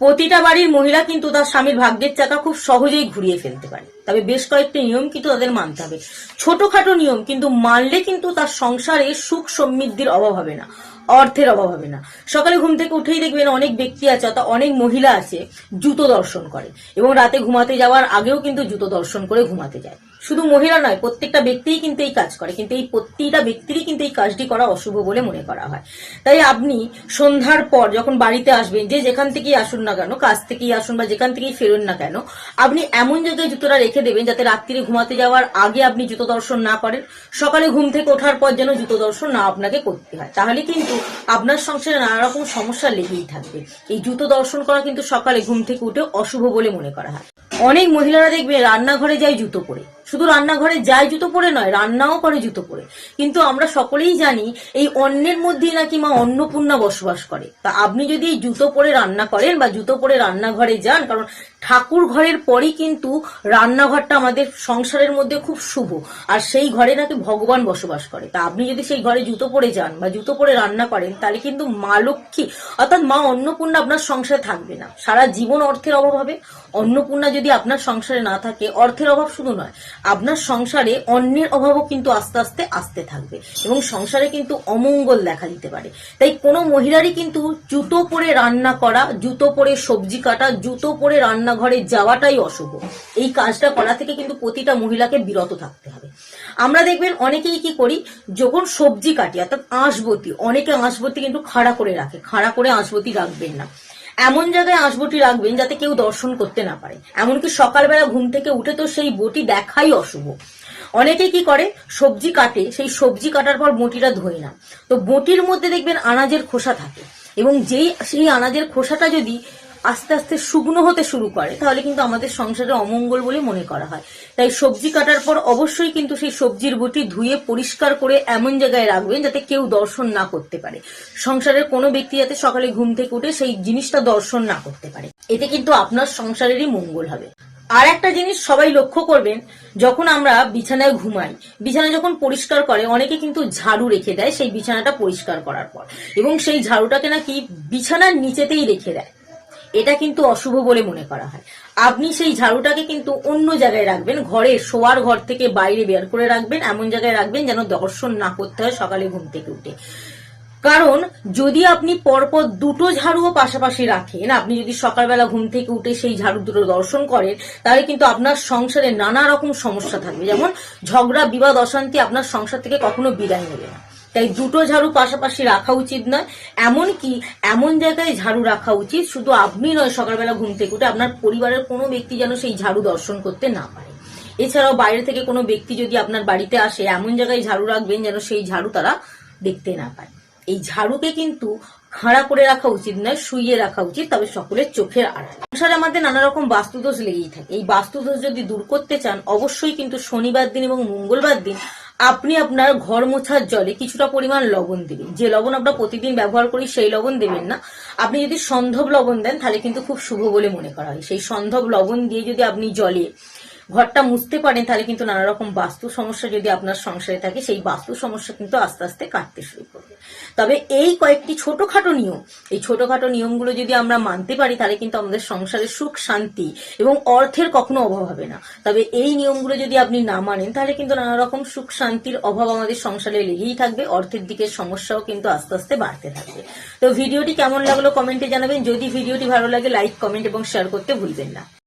প্রতিটা বাড়ির মহিলা কিন্তু তার স্বামীর ভাগ্যের চাকা খুব সহজেই ঘুরিয়ে ফেলতে পারে। তবে বেশ কয়েকটি নিয়ম কিন্তু তাদের মানতে হবে। ছোটখাটো নিয়ম কিন্তু মানলে কিন্তু তার সংসারে সুখ সমৃদ্ধির অভাব হবে না, অর্থের অভাব হবে না। সকালে ঘুম থেকে উঠেই দেখবেন অনেক ব্যক্তি আছে অর্থাৎ অনেক মহিলা আছে, জুতো দর্শন করে এবং রাতে ঘুমাতে যাওয়ার আগেও কিন্তু জুতো দর্শন করে ঘুমাতে যায়। শুধু মহিলা নয়, প্রত্যেকটা ব্যক্তিই কিন্তু এই কাজ করে। কিন্তু এই প্রত্যেকটা ব্যক্তিরই কিন্তু এই কাজটি করা অশুভ বলে মনে করা হয়। তাই আপনি সন্ধ্যার পর যখন বাড়িতে আসবেন, যে যেখান থেকেই আসুন না কেন, কাজ থেকেই আসুন বা যেখান থেকেই ফেরুন না কেন, আপনি এমন জায়গায় জুতোটা রেখে দেবেন যাতে রাত্রিরে ঘুমাতে যাওয়ার আগে আপনি জুতো দর্শন না করেন সকালে ঘুম থেকে ওঠার পর যেন জুতো দর্শন না আপনাকে করতে হয়। তাহলে কিন্তু আপনার সংসারে নানা রকম সমস্যা লেগেই থাকবে। এই জুতো দর্শন করা কিন্তু সকালে ঘুম থেকে উঠে অশুভ বলে মনে করা হয়। অনেক মহিলারা দেখবে রান্নাঘরে যায় জুতো পরে। শুধু রান্নাঘরে যায় জুতো পরে নয়, রান্নাও করে জুতো পরে। কিন্তু আমরা সকলেই জানি এই অন্যের মধ্যেই নাকি মা অন্নপূর্ণা বসবাস করে। তা আপনি যদি জুতো পরে রান্না করেন বা জুতো পরে রান্নাঘরে যান, কারণ ঠাকুর ঘরের পরই কিন্তু রান্নাঘরটা আমাদের সংসারের মধ্যে খুব শুভ। আর সেই ঘরে নাকি ভগবান বসবাস করে। তা আপনি যদি সেই ঘরে জুতো পরে যান বা জুতো পরে রান্না করেন, তাহলে কিন্তু মা লক্ষ্মী, অর্থাৎ মা অন্নপূর্ণা আপনার সংসারে থাকবে না। সারা জীবন অর্থের অভাব হবে। অন্নপূর্ণা যদি আপনার সংসারে না থাকে, অর্থের অভাব শুধু নয়, আপনার সংসারে অন্যের অভাবও কিন্তু আস্তে আস্তে আসতে থাকবে এবং সংসারে কিন্তু অমঙ্গল দেখা দিতে পারে। তাই কোনো মহিলারই কিন্তু জুতো পরে রান্না করা, জুতো পরে সবজি কাটা, জুতো পরে রান্নাঘরে যাওয়াটাই অশুভ। এই কাজটা করা থেকে কিন্তু প্রতিটা মহিলাকে বিরত থাকতে হবে। আমরা দেখবেন অনেকেই কি করি, যখন সবজি কাটি, অর্থাৎ আঁশবতি, অনেকে আঁশবতি কিন্তু খাড়া করে রাখে, খাড়া করে আঁশবতি রাখবেন না। এমন জায়গায় আঁশবটি রাখবেন যাতে কেউ দর্শন করতে না পারে। এমনকি সকালবেলা ঘুম থেকে উঠে তো সেই বটি দেখাই অশুভ। অনেকে কি করে, সবজি কাটে, সেই সবজি কাটার পর বটিটা ধোয় না। তো বটির মধ্যে দেখবেন আনাজের খোসা থাকে এবং যেই, সেই আনাজের খোসাটা যদি আস্তে আস্তে শুকনো হতে শুরু করে, তাহলে কিন্তু আমাদের সংসারে অমঙ্গল বলে মনে করা হয়। তাই সবজি কাটার পর অবশ্যই কিন্তু সেই সবজির বটি ধুয়ে পরিষ্কার করে এমন জায়গায় রাখবেন যাতে কেউ দর্শন না করতে পারে। সংসারের কোনো ব্যক্তি যাতে সকালে ঘুম থেকে উঠে সেই জিনিসটা দর্শন না করতে পারে। এতে কিন্তু আপনার সংসারেরই মঙ্গল হবে। আর একটা জিনিস সবাই লক্ষ্য করবেন, যখন আমরা বিছানায় ঘুমাই, বিছানা যখন পরিষ্কার করে, অনেকে কিন্তু ঝাড়ু রেখে দেয় সেই বিছানাটা পরিষ্কার করার পর। এবং সেই ঝাড়ুটাকে নাকি বিছানার নিচেতেই রেখে দেয়। এটা কিন্তু অশুভ বলে মনে করা হয়। আপনি সেই ঝাড়ুটাকে কিন্তু অন্য জায়গায় রাখবেন, ঘরে শোয়ার ঘর থেকে বাইরে বের করে রাখবেন, এমন জায়গায় রাখবেন যেন দর্শন না করতে হয় সকালে ঘুম থেকে উঠে। কারণ, যদি আপনি পরপর দুটো ঝাড়ুও পাশাপাশি রাখেন, আপনি যদি সকালবেলা ঘুম থেকে উঠে সেই ঝাড়ু দুটো দর্শন করেন, তাহলে কিন্তু আপনার সংসারে নানা রকম সমস্যা থাকবে। যেমন ঝগড়া, বিবাদ, অশান্তি আপনার সংসার থেকে কখনো বিদায় নেবে না। তাই দুটো ঝাড়ু পাশাপাশি রাখা উচিত নয়। এমনকি এমন জায়গায় ঝাড়ু রাখা উচিত, শুধু আপনি নয়, সকালবেলা ঘুম থেকে উঠে আপনার পরিবারের কোনো ব্যক্তি যেন সেই ঝাড়ু দর্শন করতে না পারে। এছাড়াও বাইরে থেকে কোনো ব্যক্তি যদি আপনার বাড়িতে আসে, এমন জায়গায় ঝাড়ু রাখবেন যেন সেই ঝাড়ু তারা দেখতে না পায়। এই ঝাড়ুকে কিন্তু খাড়া করে রাখা উচিত নয়, শুইয়ে রাখা উচিত, তবে সকলের চোখের আড়াল। সংসারে আমাদের নানা রকম বাস্তুদোষ লেগেই থাকে। এই বাস্তুদোষ যদি দূর করতে চান, অবশ্যই কিন্তু শনিবার দিন এবং মঙ্গলবার দিন আপনি আপনার ঘর মোছার জলে কিছুটা পরিমাণ লবণ দেবেন। যে লবণ আমরা প্রতিদিন ব্যবহার করি সেই লবণ দেবেন না। আপনি যদি সন্ধব লবণ দেন, তাহলে কিন্তু খুব শুভ বলে মনে করা হয়। সেই সন্ধব লবণ দিয়ে যদি আপনি জলে ঘরটা মুছতে পারেন, তাহলে কিন্তু নানা রকম বাস্তু সমস্যা যদি আপনার সংসারে থাকে, সেই বাস্তু সমস্যা কিন্তু আস্তে আস্তে কাটতে শুরু করবে। তবে এই কয়েকটি ছোটখাটো নিয়ম, এই ছোটখাটো নিয়মগুলো যদি আমরা মানতে পারি, তাহলে কিন্তু আমাদের সংসারে সুখ, শান্তি এবং অর্থের কখনো অভাব হবে না। তবে এই নিয়মগুলো যদি আপনি না মানেন, তাহলে কিন্তু নানা রকম সুখ, শান্তির অভাব আমাদের সংসারে লেগেই থাকবে, অর্থের দিকে সমস্যাও কিন্তু আস্তে আস্তে বাড়তে থাকবে। তো ভিডিওটি কেমন লাগল কমেন্টে জানাবেন, যদি ভিডিওটি ভালো লাগে, লাইক, কমেন্ট এবং শেয়ার করতে ভুলবেন না।